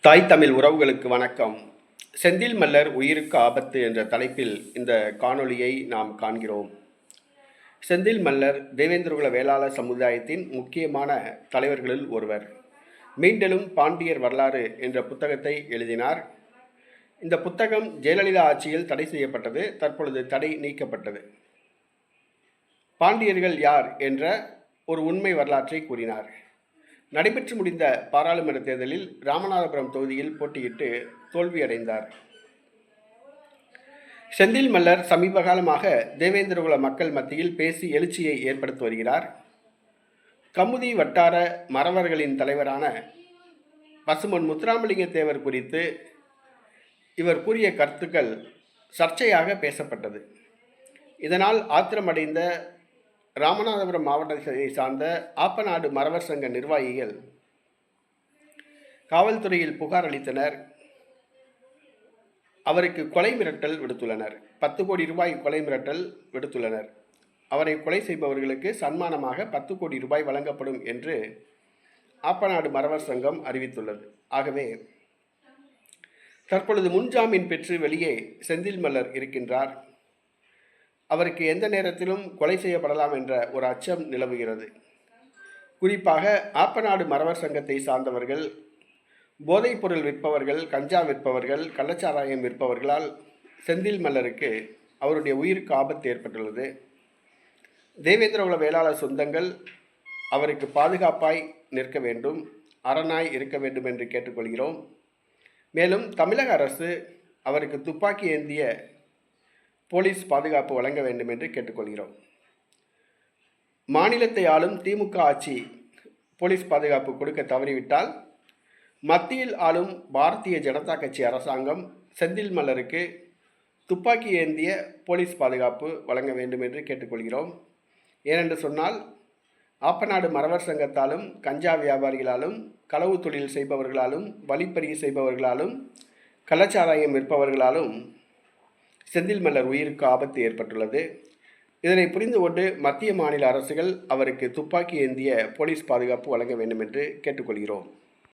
தாய் தமிழ் உறவுகளுக்கு வணக்கம். செந்தில் மல்லர் உயிருக்கு ஆபத்து என்ற தலைப்பில் இந்த காணொளியை நாம் காண்கிறோம். செந்தில் மல்லர் தேவேந்திரகுல வேளாளர் சமுதாயத்தின் முக்கியமான தலைவர்களில் ஒருவர். மீண்டலும் பாண்டியர் வரலாறு என்ற புத்தகத்தை எழுதினார். இந்த புத்தகம் ஜெயலலிதா ஆட்சியில் தடை செய்யப்பட்டது தற்பொழுது தடை நீக்கப்பட்டது. பாண்டியர்கள் யார் என்ற ஒரு உண்மை வரலாற்றை கூறினார். நடைபெற்று முடிந்த பாராளுமன்ற தேர்தலில் ராமநாதபுரம் தொகுதியில் போட்டியிட்டு தோல்வியடைந்தார். செந்தில் மல்லர் சமீப காலமாக தேவேந்திரகுல மக்கள் மத்தியில் பேசி எழுச்சியை ஏற்படுத்தி வருகிறார். கமுதி வட்டார மறவர்களின் தலைவரான பசுமன் முத்துராமலிங்க தேவர் குறித்து இவர் கூறிய கருத்துக்கள் சர்ச்சையாக பேசப்பட்டது. இதனால் ஆத்திரமடைந்த ராமநாதபுரம் மாவட்டத்தை சார்ந்த ஆப்பநாடு மறவர் சங்க நிர்வாகிகள் காவல்துறையில் புகார் அளித்தனர். அவருக்கு கொலை மிரட்டல் விடுத்துள்ளனர். பத்து கோடி ரூபாய் கொலை மிரட்டல் விடுத்துள்ளனர். அவரை கொலை செய்பவர்களுக்கு சன்மானமாக பத்து கோடி ரூபாய் வழங்கப்படும் என்று ஆப்பநாடு மறவர் சங்கம் அறிவித்துள்ளது. ஆகவே தற்பொழுது முன்ஜாமீன் பெற்று வெளியே செந்தில் மல்லர் இருக்கின்றார். அவருக்கு எந்த நேரத்திலும் கொலை செய்யப்படலாம் என்ற ஒரு அச்சம் நிலவுகிறது. குறிப்பாக ஆப்பநாடு மறவர் சங்கத்தை சார்ந்தவர்கள் போதைப்பொருள் விற்பவர்கள் கஞ்சா விற்பவர்கள் கள்ளச்சாராயம் விற்பவர்களால் செந்தில் மல்லருக்கு அவருடைய உயிருக்கு ஆபத்து ஏற்பட்டுள்ளது. தேவேந்திர தேவேந்திரகுல வேளாளர் சொந்தங்கள் அவருக்கு பாதுகாப்பாய் நிற்க வேண்டும் அரணாய் இருக்க வேண்டும் என்று கேட்டுக்கொள்கிறோம். மேலும் தமிழக அரசு அவருக்கு துப்பாக்கி ஏந்திய போலீஸ் பாதுகாப்பு வழங்க வேண்டும் என்று கேட்டுக்கொள்கிறோம். மாநிலத்தை ஆளும் திமுக ஆட்சி போலீஸ் பாதுகாப்பு கொடுக்க தவறிவிட்டால் மத்தியில் ஆளும் பாரதிய ஜனதா கட்சி அரசாங்கம் செந்தில் மல்லருக்கு துப்பாக்கி ஏந்திய போலீஸ் பாதுகாப்பு வழங்க வேண்டும் என்று கேட்டுக்கொள்கிறோம். ஏனென்று சொன்னால் ஆப்பநாடு மரவர் சங்கத்தாலும் கஞ்சா வியாபாரிகளாலும் களவு தொழில் செய்பவர்களாலும் வழிப்பறி செய்பவர்களாலும் கள்ளச்சாராயம் விற்பவர்களாலும் செந்தில் மல்லர் உயிருக்கு ஆபத்து ஏற்பட்டுள்ளது. இதனை புரிந்து கொண்டு மத்திய மாநில அரசுகள் அவருக்கு துப்பாக்கி ஏந்திய போலீஸ் பாதுகாப்பு வழங்க வேண்டும் என்று கேட்டுக்கொள்கிறோம்.